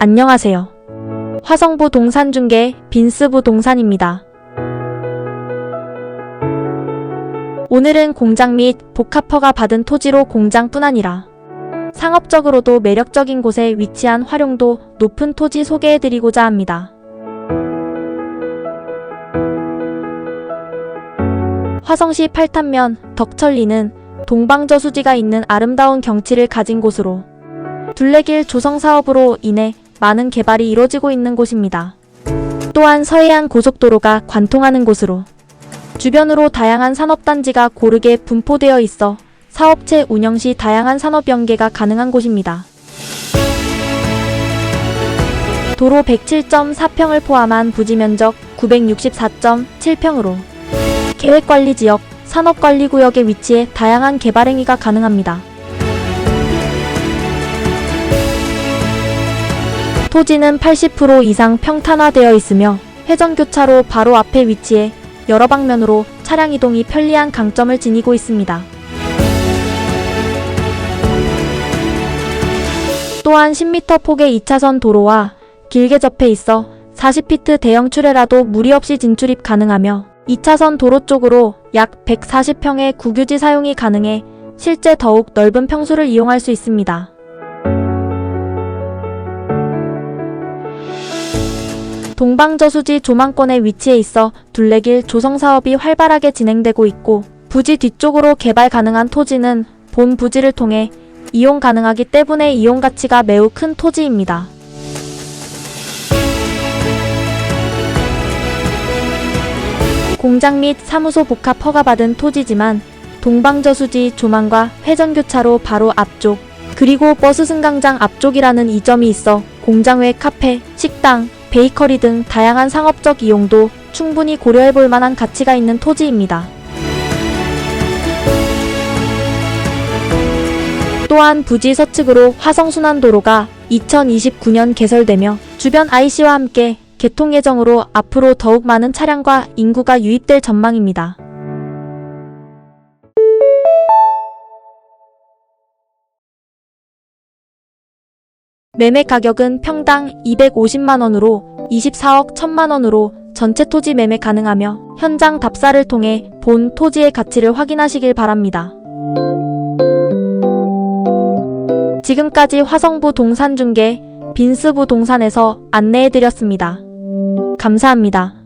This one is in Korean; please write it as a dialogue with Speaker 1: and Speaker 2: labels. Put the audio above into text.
Speaker 1: 안녕하세요. 화성부 동산중개 빈스부 동산입니다. 오늘은 공장 및 복합허가 받은 토지로 공장뿐 아니라 상업적으로도 매력적인 곳에 위치한 활용도 높은 토지 소개해드리고자 합니다. 화성시 팔탄면 덕천리는 동방저수지가 있는 아름다운 경치를 가진 곳으로 둘레길 조성 사업으로 인해 많은 개발이 이루어지고 있는 곳입니다. 또한 서해안 고속도로가 관통하는 곳으로 주변으로 다양한 산업단지가 고르게 분포되어 있어 사업체 운영 시 다양한 산업 연계가 가능한 곳입니다. 도로 107.4평을 포함한 부지 면적 964.7평으로 계획관리지역, 산업관리구역에 위치해 다양한 개발 행위가 가능합니다. 토지는 80% 이상 평탄화되어 있으며 회전교차로 바로 앞에 위치해 여러 방면으로 차량 이동이 편리한 강점을 지니고 있습니다. 또한 10m 폭의 2차선 도로와 길게 접해 있어 40피트 대형 출애라도 무리 없이 진출입 가능하며 2차선 도로 쪽으로 약 140평의 국유지 사용이 가능해 실제 더욱 넓은 평수를 이용할 수 있습니다. 동방저수지 조망권에 위치해 있어 둘레길 조성 사업이 활발하게 진행되고 있고 부지 뒤쪽으로 개발 가능한 토지는 본 부지를 통해 이용 가능하기 때문에 이용 가치가 매우 큰 토지입니다. 공장 및 사무소 복합 허가받은 토지지만 동방저수지 조망과 회전교차로 바로 앞쪽 그리고 버스 승강장 앞쪽이라는 이점이 있어 공장 외 카페, 식당, 베이커리 등 다양한 상업적 이용도 충분히 고려해 볼 만한 가치가 있는 토지입니다. 또한 부지 서측으로 화성순환도로가 2029년 개설되며 주변 IC와 함께 개통 예정으로 앞으로 더욱 많은 차량과 인구가 유입될 전망입니다. 매매 가격은 평당 250만원으로 24억 1000만원으로 전체 토지 매매 가능하며 현장 답사를 통해 본 토지의 가치를 확인하시길 바랍니다. 지금까지 화성부 동산중개 빈스부 동산에서 안내해드렸습니다. 감사합니다.